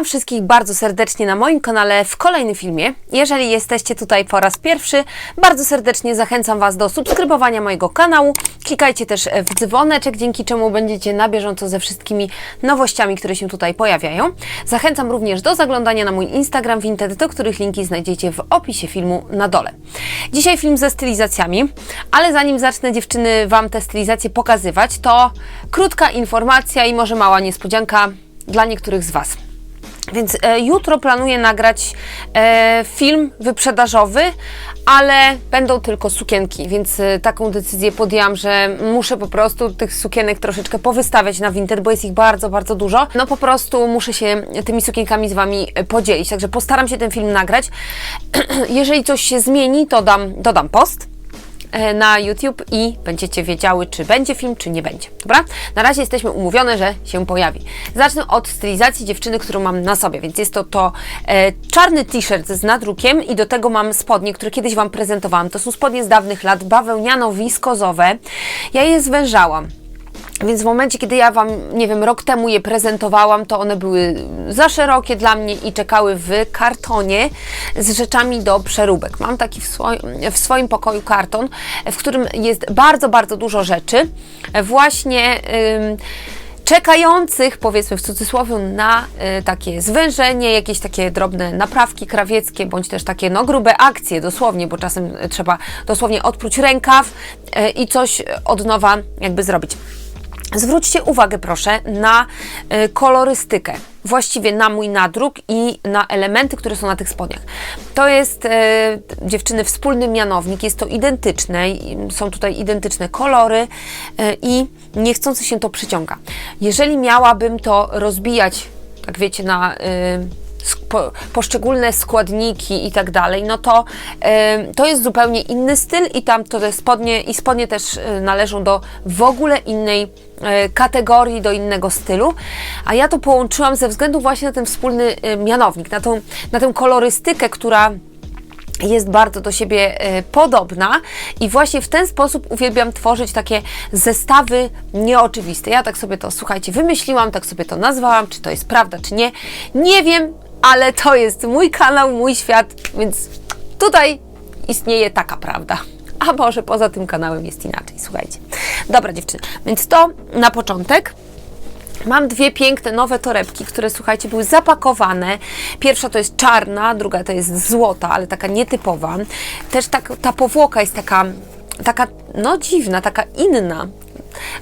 Witam wszystkich bardzo serdecznie na moim kanale w kolejnym filmie. Jeżeli jesteście tutaj po raz pierwszy, bardzo serdecznie zachęcam Was do subskrybowania mojego kanału. Klikajcie też w dzwoneczek, dzięki czemu będziecie na bieżąco ze wszystkimi nowościami, które się tutaj pojawiają. Zachęcam również do zaglądania na mój Instagram Vinted, do których linki znajdziecie w opisie filmu na dole. Dzisiaj film ze stylizacjami, ale zanim zacznę dziewczyny Wam te stylizacje pokazywać, to krótka informacja i może mała niespodzianka dla niektórych z Was. Więc e, jutro planuję nagrać e, film wyprzedażowy, ale będą tylko sukienki, więc e, taką decyzję podjęłam, że muszę po prostu tych sukienek troszeczkę powystawiać na Vinted, bo jest ich bardzo, bardzo dużo. No po prostu muszę się tymi sukienkami z Wami e, podzielić, także postaram się ten film nagrać. Jeżeli coś się zmieni, to dam, dodam post na YouTube i będziecie wiedziały, czy będzie film, czy nie będzie. Dobra? Na razie jesteśmy umówione, że się pojawi. Zacznę od stylizacji dziewczyny, którą mam na sobie, więc jest to to e, czarny t-shirt z nadrukiem i do tego mam spodnie, które kiedyś Wam prezentowałam. To są spodnie z dawnych lat, bawełniano-wiskozowe. Ja je zwężałam. Więc w momencie, kiedy ja Wam, nie wiem, rok temu je prezentowałam, to one były za szerokie dla mnie i czekały w kartonie z rzeczami do przeróbek. Mam taki w, swoim, w swoim pokoju karton, w którym jest bardzo, bardzo dużo rzeczy. Właśnie. Czekających, powiedzmy w cudzysłowie, na y, takie zwężenie, jakieś takie drobne naprawki krawieckie, bądź też takie no grube akcje, dosłownie, bo czasem trzeba dosłownie odpróć rękaw y, i coś od nowa jakby zrobić. Zwróćcie uwagę proszę na y, kolorystykę, właściwie na mój nadruk i na elementy, które są na tych spodniach. To jest, y, dziewczyny, wspólny mianownik, jest to identyczne, są tutaj identyczne kolory y, i niechcący się to przyciąga. Jeżeli miałabym to rozbijać, tak wiecie, na... po, poszczególne składniki i tak dalej, no to y, to jest zupełnie inny styl i tam to te spodnie i spodnie też y, należą do w ogóle innej y, kategorii, do innego stylu, a ja to połączyłam ze względu właśnie na ten wspólny mianownik, na tą, na tę kolorystykę, która jest bardzo do siebie e, podobna i właśnie w ten sposób uwielbiam tworzyć takie zestawy nieoczywiste. Ja tak sobie to, słuchajcie, wymyśliłam, tak sobie to nazwałam, czy to jest prawda, czy nie. Nie wiem, ale to jest mój kanał, mój świat, więc tutaj istnieje taka prawda. A może poza tym kanałem jest inaczej, słuchajcie. Dobra dziewczyny, więc to na początek. Mam dwie piękne nowe torebki, które słuchajcie, były zapakowane. Pierwsza to jest czarna, druga to jest złota, ale taka nietypowa. Też tak, ta powłoka jest taka, taka, no dziwna, taka inna.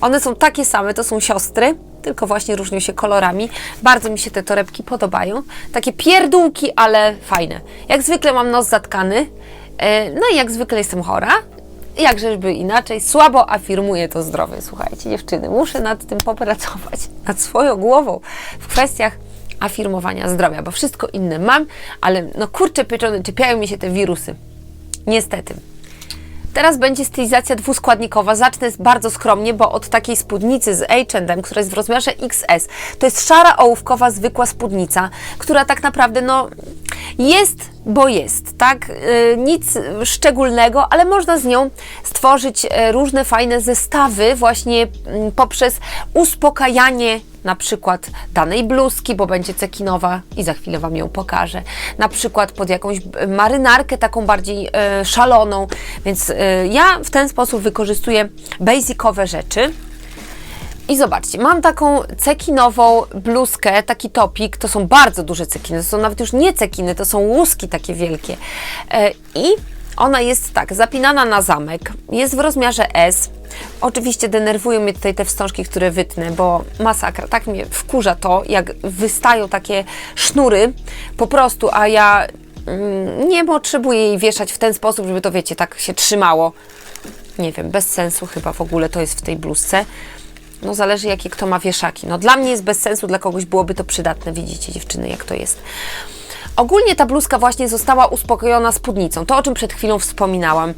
One są takie same, to są siostry, tylko właśnie różnią się kolorami. Bardzo mi się te torebki podobają. Takie pierdółki, ale fajne. Jak zwykle mam nos zatkany. e, No i jak zwykle jestem chora, jakżeżby inaczej, słabo afirmuję to zdrowie. Słuchajcie, dziewczyny, muszę nad tym popracować, nad swoją głową w kwestiach afirmowania zdrowia, bo wszystko inne mam, ale no kurczę pieczone, czepiają mi się te wirusy. Niestety. Teraz będzie stylizacja dwuskładnikowa. Zacznę bardzo skromnie, bo od takiej spódnicy z H&M, która jest w rozmiarze XS. To jest szara ołówkowa, zwykła spódnica, która tak naprawdę no jest, bo jest, tak? Yy, nic szczególnego, ale można z nią stworzyć e, różne fajne zestawy właśnie mm, poprzez uspokajanie na przykład danej bluzki, bo będzie cekinowa i za chwilę Wam ją pokażę. Na przykład pod jakąś marynarkę taką bardziej e, szaloną, więc ja w ten sposób wykorzystuję basicowe rzeczy. I zobaczcie, mam taką cekinową bluzkę, taki topik, to są bardzo duże cekiny, to są nawet już nie cekiny, to są łuski takie wielkie. E, I ona jest tak, zapinana na zamek, jest w rozmiarze S. Oczywiście denerwują mnie tutaj te wstążki, które wytnę, bo masakra, tak mnie wkurza to, jak wystają takie sznury po prostu, a ja mm, nie potrzebuję jej wieszać w ten sposób, żeby to, wiecie, tak się trzymało. Nie wiem, bez sensu chyba w ogóle to jest w tej bluzce. No zależy jakie kto ma wieszaki. No dla mnie jest bez sensu, dla kogoś byłoby to przydatne. Widzicie dziewczyny jak to jest. Ogólnie ta bluzka właśnie została uspokojona spódnicą. To o czym przed chwilą wspominałam.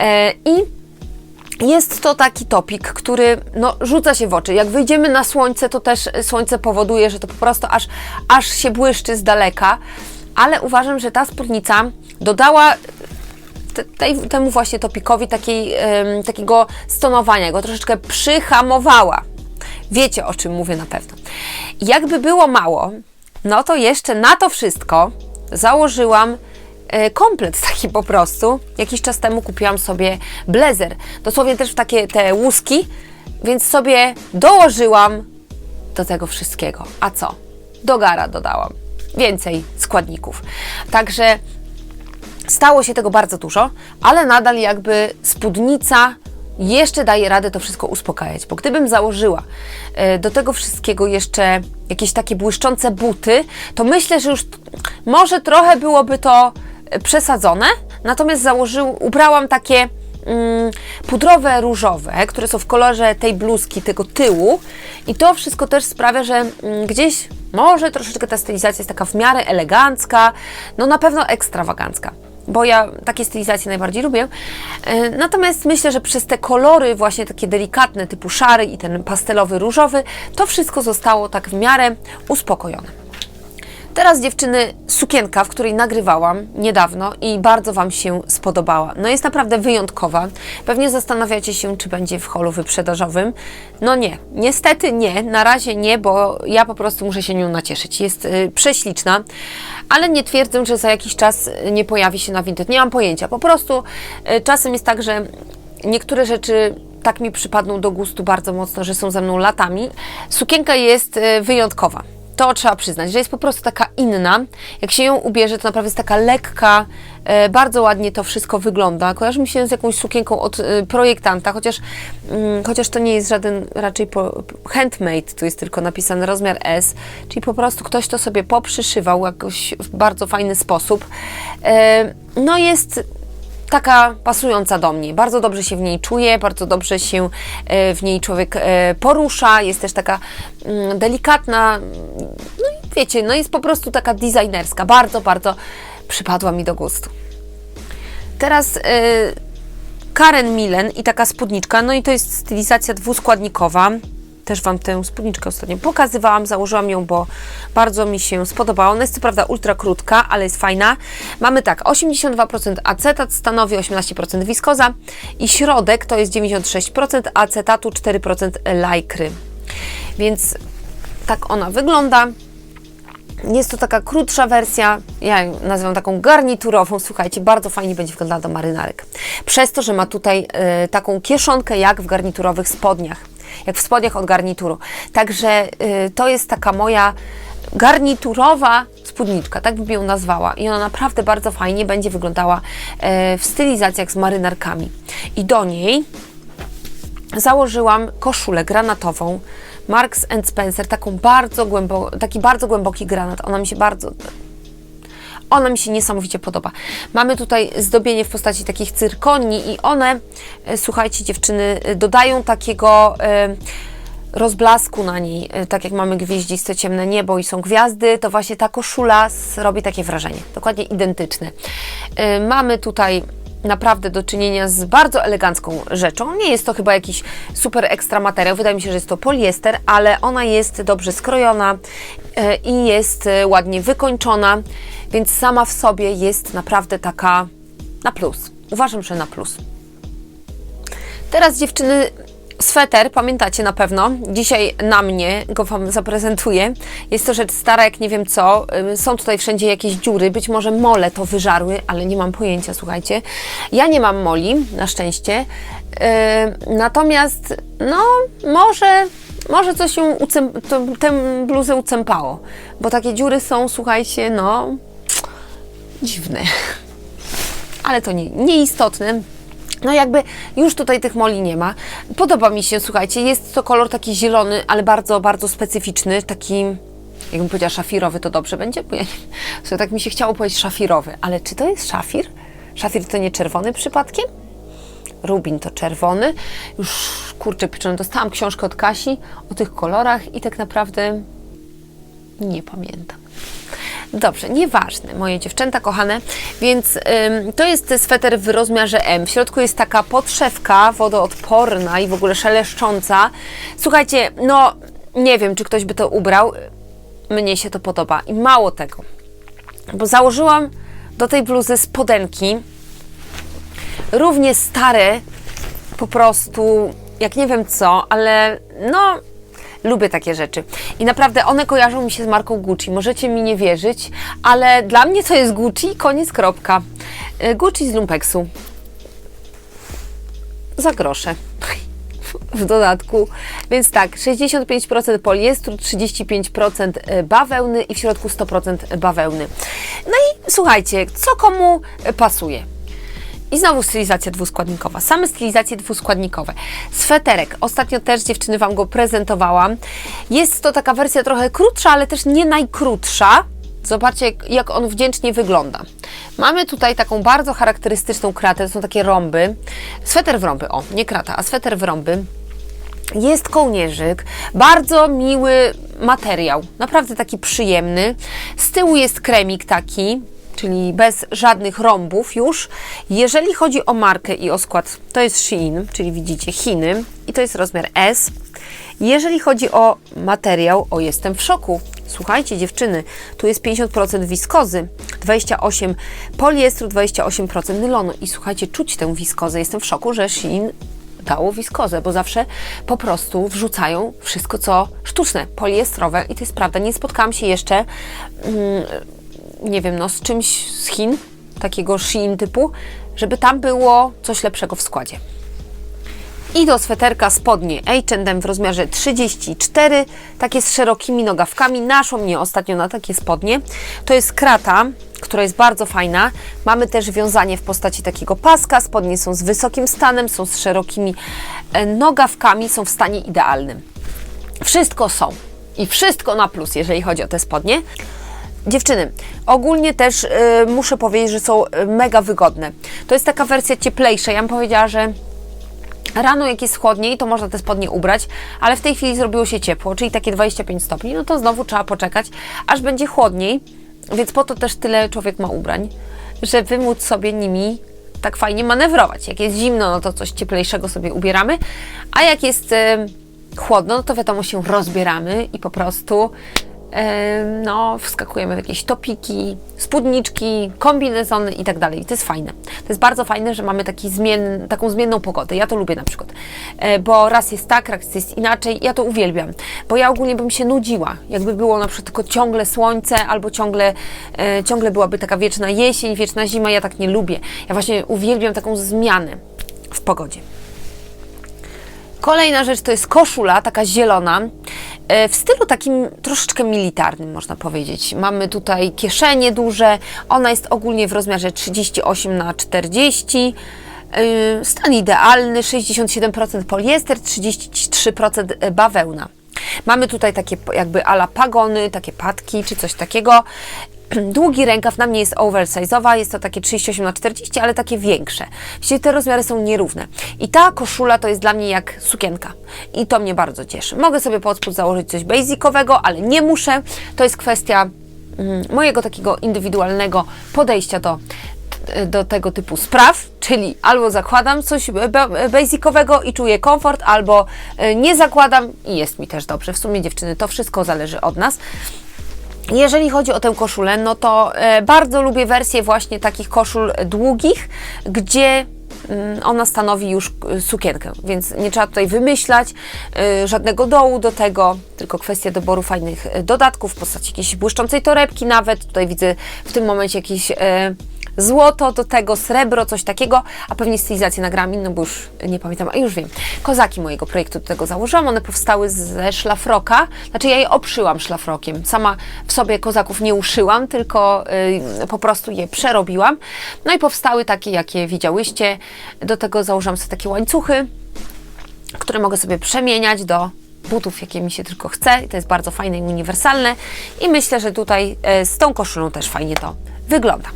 E, I jest to taki topik, który no, rzuca się w oczy. Jak wyjdziemy na słońce, to też słońce powoduje, że to po prostu aż, aż się błyszczy z daleka. Ale uważam, że ta spódnica dodała te, temu właśnie topikowi takiej, em, takiego stonowania, go troszeczkę przyhamowała. Wiecie, o czym mówię na pewno. Jakby było mało, no to jeszcze na to wszystko założyłam e, komplet taki po prostu. Jakiś czas temu kupiłam sobie blazer. Dosłownie też w takie te łuski, więc sobie dołożyłam do tego wszystkiego. A co? Do gara dodałam. Więcej składników. Także stało się tego bardzo dużo, ale nadal jakby spódnica jeszcze daje radę to wszystko uspokajać, bo gdybym założyła e, do tego wszystkiego jeszcze jakieś takie błyszczące buty, to myślę, że już może trochę byłoby to e, przesadzone, natomiast założył, ubrałam takie mm, pudrowe, różowe, które są w kolorze tej bluzki, tego tyłu. I to wszystko też sprawia, że mm, gdzieś może troszeczkę ta stylizacja jest taka w miarę elegancka, no na pewno ekstrawagancka bo ja takie stylizacje najbardziej lubię. E, Natomiast myślę, że przez te kolory właśnie takie delikatne, typu szary i ten pastelowy, różowy, to wszystko zostało tak w miarę uspokojone. Teraz dziewczyny, sukienka, w której nagrywałam niedawno i bardzo Wam się spodobała. No jest naprawdę wyjątkowa. Pewnie zastanawiacie się, czy będzie w holu wyprzedażowym. No nie, niestety nie, na razie nie, bo ja po prostu muszę się nią nacieszyć. Jest y, prześliczna, ale nie twierdzę, że za jakiś czas y, nie pojawi się na Vinted. Nie mam pojęcia. Po prostu y, czasem jest tak, że niektóre rzeczy tak mi przypadną do gustu bardzo mocno, że są ze mną latami. Sukienka jest y, wyjątkowa to trzeba przyznać, że jest po prostu taka inna. Jak się ją ubierze, to naprawdę jest taka lekka, e, bardzo ładnie to wszystko wygląda. Kojarzy mi się z jakąś sukienką od e, projektanta, chociaż, mm, chociaż to nie jest żaden raczej handmade, tu jest tylko napisany rozmiar S, czyli po prostu ktoś to sobie poprzyszywał jakoś w bardzo fajny sposób. E, no jest taka pasująca do mnie. Bardzo dobrze się w niej czuję, bardzo dobrze się e, w niej człowiek e, porusza, jest też taka mm, delikatna, no i wiecie, no jest po prostu taka designerska. Bardzo, bardzo przypadła mi do gustu. Teraz e, Karen Millen i taka spódniczka, no i to jest stylizacja dwuskładnikowa. Też Wam tę spódniczkę ostatnio pokazywałam, założyłam ją, bo bardzo mi się spodobała. Ona jest co prawda ultra krótka, ale jest fajna. Mamy tak, 82% acetat stanowi 18% wiskoza i środek to jest 96% acetatu, 4% lajkry. Więc tak ona wygląda. Jest to taka krótsza wersja, ja ją nazywam taką garniturową, słuchajcie, bardzo fajnie będzie wyglądała do marynarek. Przez to, że ma tutaj e, taką kieszonkę jak w garniturowych spodniach, jak w spodniach od garnituru. Także e, to jest taka moja garniturowa spódniczka, tak bym ją nazwała. I ona naprawdę bardzo fajnie będzie wyglądała e, w stylizacjach z marynarkami. I do niej założyłam koszulę granatową Marks Spencer, taką bardzo głębo, taki bardzo głęboki granat. Ona mi się bardzo ona mi się niesamowicie podoba. Mamy tutaj zdobienie w postaci takich cyrkoni i one, e, słuchajcie dziewczyny, e, dodają takiego e, rozblasku na niej, tak jak mamy gwieździste ciemne niebo i są gwiazdy, to właśnie ta koszula robi takie wrażenie, dokładnie identyczne. Mamy tutaj naprawdę do czynienia z bardzo elegancką rzeczą. Nie jest to chyba jakiś super ekstra materiał, wydaje mi się, że jest to poliester, ale ona jest dobrze skrojona e, i jest e, ładnie wykończona, więc sama w sobie jest naprawdę taka na plus. Uważam, że na plus. Teraz dziewczyny, sweter, pamiętacie na pewno. Dzisiaj na mnie go Wam zaprezentuję. Jest to rzecz stara, jak nie wiem co. Są tutaj wszędzie jakieś dziury, być może mole to wyżarły, ale nie mam pojęcia, słuchajcie. Ja nie mam moli, na szczęście. Ym, Natomiast, no, może, może coś się ucem, tę bluzę ucępało, bo takie dziury są, słuchajcie, no, dziwne ale to nie, nieistotne. No jakby już tutaj tych moli nie ma. Podoba mi się, słuchajcie, jest to kolor taki zielony, ale bardzo, bardzo specyficzny, taki, jakbym powiedziała szafirowy, to dobrze będzie? Bo ja nie, tak mi się chciało powiedzieć szafirowy, ale czy to jest szafir? Szafir to nie czerwony przypadkiem? Rubin to czerwony. Już, kurczę, pieczone, dostałam książkę od Kasi o tych kolorach i tak naprawdę nie pamiętam. Dobrze, nieważne, moje dziewczęta kochane, więc ym, to jest sweter w rozmiarze M. W środku jest taka podszewka wodoodporna i w ogóle szeleszcząca. Słuchajcie, no nie wiem, czy ktoś by to ubrał. Mnie się to podoba. I mało tego, bo założyłam do tej bluzy spodenki równie stare, po prostu, jak nie wiem co, ale no Lubię takie rzeczy. I naprawdę one kojarzą mi się z marką Gucci. Możecie mi nie wierzyć, ale dla mnie to jest Gucci, koniec, kropka. Y, Gucci z Lumpeksu. Za grosze. W dodatku. Więc tak, 65% poliestru, 35% bawełny i w środku 100% bawełny. No i słuchajcie, co komu pasuje. I znowu stylizacja dwuskładnikowa. Same stylizacje dwuskładnikowe. Sweterek. Ostatnio też dziewczyny Wam go prezentowałam. Jest to taka wersja trochę krótsza, ale też nie najkrótsza. Zobaczcie, jak- on wdzięcznie wygląda. Mamy tutaj taką bardzo charakterystyczną kratę, to są takie rąby. Sweter w rąby, o, nie krata, a sweter w rąby. Jest kołnierzyk, bardzo miły materiał, naprawdę taki przyjemny. Z tyłu jest kremik taki, czyli bez żadnych rąbów już. Jeżeli chodzi o markę i o skład, to jest Shein, czyli widzicie Chiny i to jest rozmiar S. Jeżeli chodzi o materiał, o jestem w szoku. Słuchajcie dziewczyny, tu jest 50% wiskozy, 28 poliestru, 28% nylonu i słuchajcie, czuć tę wiskozę. Jestem w szoku, że Shein dało wiskozę, bo zawsze po prostu wrzucają wszystko, co sztuczne, poliestrowe i to jest prawda. Nie spotkałam się jeszcze, mm, nie wiem, no z czymś z Chin, takiego Shein typu, żeby tam było coś lepszego w składzie. I do sweterka spodnie H&M w rozmiarze 34, takie z szerokimi nogawkami. Naszło mnie ostatnio na takie spodnie. To jest krata, która jest bardzo fajna. Mamy też wiązanie w postaci takiego paska. Spodnie są z wysokim stanem, są z szerokimi e, nogawkami, są w stanie idealnym. Wszystko są. I wszystko na plus, jeżeli chodzi o te spodnie. Dziewczyny, ogólnie też y, muszę powiedzieć, że są y, mega wygodne. To jest taka wersja cieplejsza. Ja bym powiedziała, że Rano jak jest chłodniej, to można te spodnie ubrać, ale w tej chwili zrobiło się ciepło, czyli takie 25 stopni, no to znowu trzeba poczekać, aż będzie chłodniej, więc po to też tyle człowiek ma ubrań, żeby móc sobie nimi tak fajnie manewrować. Jak jest zimno, no to coś cieplejszego sobie ubieramy, a jak jest e, chłodno, no to wiadomo się rozbieramy i po prostu no, wskakujemy w jakieś topiki, spódniczki, kombinezony i tak dalej. To jest fajne. To jest bardzo fajne, że mamy taki zmien, taką zmienną pogodę. Ja to lubię na przykład, e, bo raz jest tak, raz jest inaczej. Ja to uwielbiam, bo ja ogólnie bym się nudziła, jakby było na przykład tylko ciągle słońce albo ciągle, e, ciągle byłaby taka wieczna jesień, wieczna zima. Ja tak nie lubię. Ja właśnie uwielbiam taką zmianę w pogodzie. Kolejna rzecz to jest koszula, taka zielona, w stylu takim troszeczkę militarnym, można powiedzieć. Mamy tutaj kieszenie duże, ona jest ogólnie w rozmiarze 38 na 40 e, Stan idealny, 67% poliester, 33% bawełna. Mamy tutaj takie jakby ala pagony, takie patki czy coś takiego. Długi rękaw na mnie jest oversize'owa, jest to takie 38 na 40, ale takie większe. Właściwie te rozmiary są nierówne. I ta koszula to jest dla mnie jak sukienka. I to mnie bardzo cieszy. Mogę sobie pod spód założyć coś basicowego, ale nie muszę. To jest kwestia mm, mojego takiego indywidualnego podejścia do do tego typu spraw, czyli albo zakładam coś ba- basicowego i czuję komfort, albo e, nie zakładam i jest mi też dobrze. W sumie dziewczyny, to wszystko zależy od nas. Jeżeli chodzi o tę koszulę, no to e, bardzo lubię wersję właśnie takich koszul długich, gdzie mm, ona stanowi już e, sukienkę, więc nie trzeba tutaj wymyślać e, żadnego dołu do tego, tylko kwestia doboru fajnych dodatków w postaci jakiejś błyszczącej torebki nawet. Tutaj widzę w tym momencie jakieś e, złoto do tego, srebro, coś takiego, a pewnie stylizację nagrałam inną, bo już nie pamiętam, a już wiem. Kozaki mojego projektu do tego założyłam, one powstały ze szlafroka, znaczy ja je obszyłam szlafrokiem. Sama w sobie kozaków nie uszyłam, tylko y, po prostu je przerobiłam. No i powstały takie, jakie widziałyście. Do tego założyłam sobie takie łańcuchy, które mogę sobie przemieniać do butów, jakie mi się tylko chce. I to jest bardzo fajne i uniwersalne. I myślę, że tutaj e, z tą koszulą też fajnie to wygląda.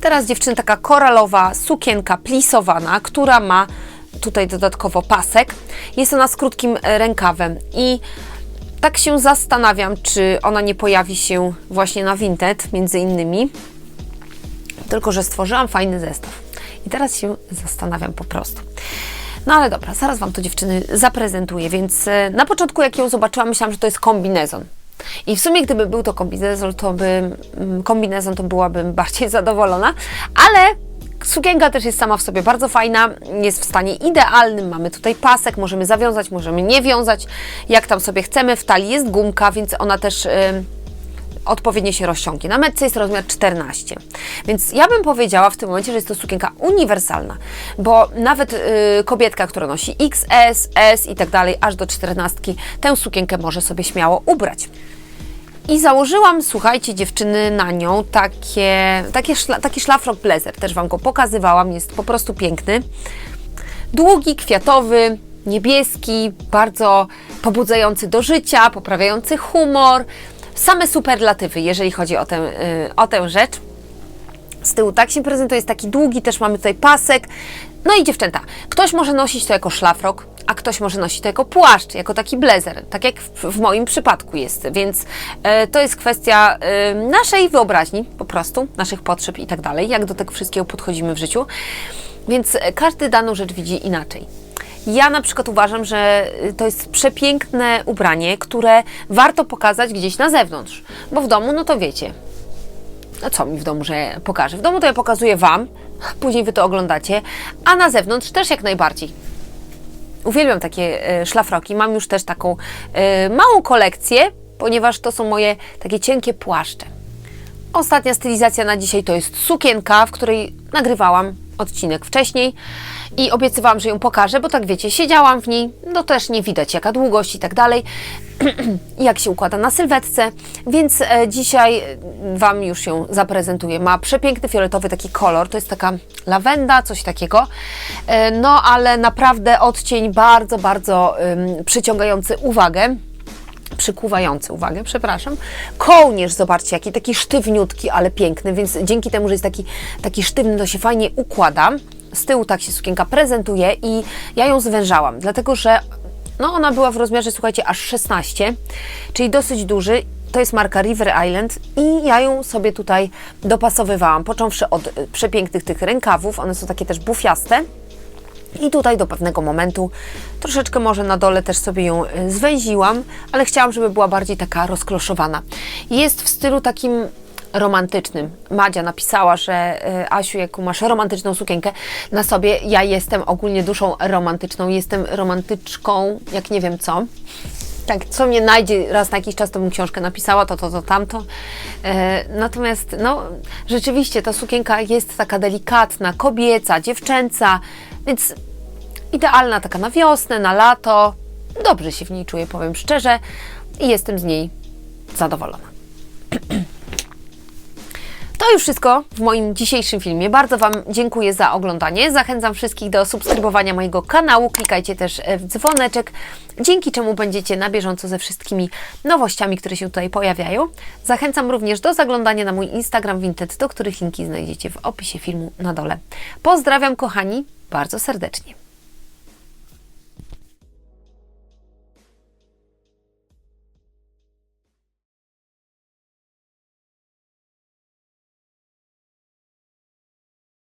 Teraz dziewczyny taka koralowa sukienka plisowana, która ma tutaj dodatkowo pasek. Jest ona z krótkim rękawem i tak się zastanawiam, czy ona nie pojawi się właśnie na Vinted między innymi. Tylko, że stworzyłam fajny zestaw. I teraz się zastanawiam po prostu. No ale dobra, zaraz Wam to dziewczyny zaprezentuję, więc e, na początku jak ją zobaczyłam, myślałam, że to jest kombinezon. I w sumie gdyby był to kombinezon, to bym, mm, kombinezon, to byłabym bardziej zadowolona, ale Sukienka też jest sama w sobie bardzo fajna, jest w stanie idealnym. Mamy tutaj pasek, możemy zawiązać, możemy nie wiązać, jak tam sobie chcemy. W talii jest gumka, więc ona też y, odpowiednio się rozciągnie. Na metce jest rozmiar 14. Więc ja bym powiedziała w tym momencie, że jest to sukienka uniwersalna, bo nawet y, kobietka, która nosi XS, S i tak dalej, aż do 14, tę sukienkę może sobie śmiało ubrać. I założyłam, słuchajcie, dziewczyny, na nią takie, takie szla, taki szlafrok blazer. Też Wam go pokazywałam, jest po prostu piękny. Długi, kwiatowy, niebieski, bardzo pobudzający do życia, poprawiający humor. Same superlatywy, jeżeli chodzi o tę, y, o tę rzecz. Z tyłu tak się prezentuje, jest taki długi, też mamy tutaj pasek. No i dziewczęta, ktoś może nosić to jako szlafrok, a ktoś może nosić to jako płaszcz, jako taki blazer, tak jak w, w moim przypadku jest. Więc e, to jest kwestia e, naszej wyobraźni, po prostu, naszych potrzeb i tak dalej, jak do tego wszystkiego podchodzimy w życiu. Więc e, każdy daną rzecz widzi inaczej. Ja na przykład uważam, że y, to jest przepiękne ubranie, które warto pokazać gdzieś na zewnątrz, bo w domu, no to wiecie, no co mi w domu, że pokażę? W domu to ja pokazuję Wam, później Wy to oglądacie, a na zewnątrz też jak najbardziej. Uwielbiam takie e, szlafroki. Mam już też taką e, małą kolekcję, ponieważ to są moje takie cienkie płaszcze. Ostatnia stylizacja na dzisiaj to jest sukienka, w której nagrywałam odcinek wcześniej i obiecywałam, że ją pokażę, bo tak wiecie, siedziałam w niej, no też nie widać jaka długość i tak dalej, jak się układa na sylwetce, więc e, dzisiaj e, Wam już ją zaprezentuję. Ma przepiękny fioletowy taki kolor, to jest taka lawenda, coś takiego, E, no ale naprawdę odcień bardzo, bardzo przyciągający uwagę. Przykuwający uwagę, przepraszam. Kołnierz, zobaczcie, jaki taki sztywniutki, ale piękny, więc dzięki temu, że jest taki, taki sztywny, to się fajnie układa. Z tyłu tak się sukienka prezentuje i ja ją zwężałam, dlatego że no ona była w rozmiarze, słuchajcie, aż 16, czyli dosyć duży. To jest marka River Island i ja ją sobie tutaj dopasowywałam, począwszy od y, przepięknych tych rękawów, one są takie też bufiaste. I tutaj do pewnego momentu troszeczkę może na dole też sobie ją y, zwęziłam, ale chciałam, żeby była bardziej taka rozkloszowana. Jest w stylu takim romantycznym. Madzia napisała, że y, Asiu, jaką masz romantyczną sukienkę na sobie, ja jestem ogólnie duszą romantyczną, jestem romantyczką, jak nie wiem co. Tak, co mnie najdzie raz na jakiś czas, to bym książkę napisała, to, to, to, tamto. E, natomiast, no, rzeczywiście ta sukienka jest taka delikatna, kobieca, dziewczęca, więc idealna taka na wiosnę, na lato. Dobrze się w niej czuję, powiem szczerze, i jestem z niej zadowolona. To już wszystko w moim dzisiejszym filmie. Bardzo Wam dziękuję za oglądanie. Zachęcam wszystkich do subskrybowania mojego kanału. Klikajcie też w dzwoneczek, dzięki czemu będziecie na bieżąco ze wszystkimi nowościami, które się tutaj pojawiają. Zachęcam również do zaglądania na mój Instagram Vinted, do których linki znajdziecie w opisie filmu na dole. Pozdrawiam kochani bardzo serdecznie.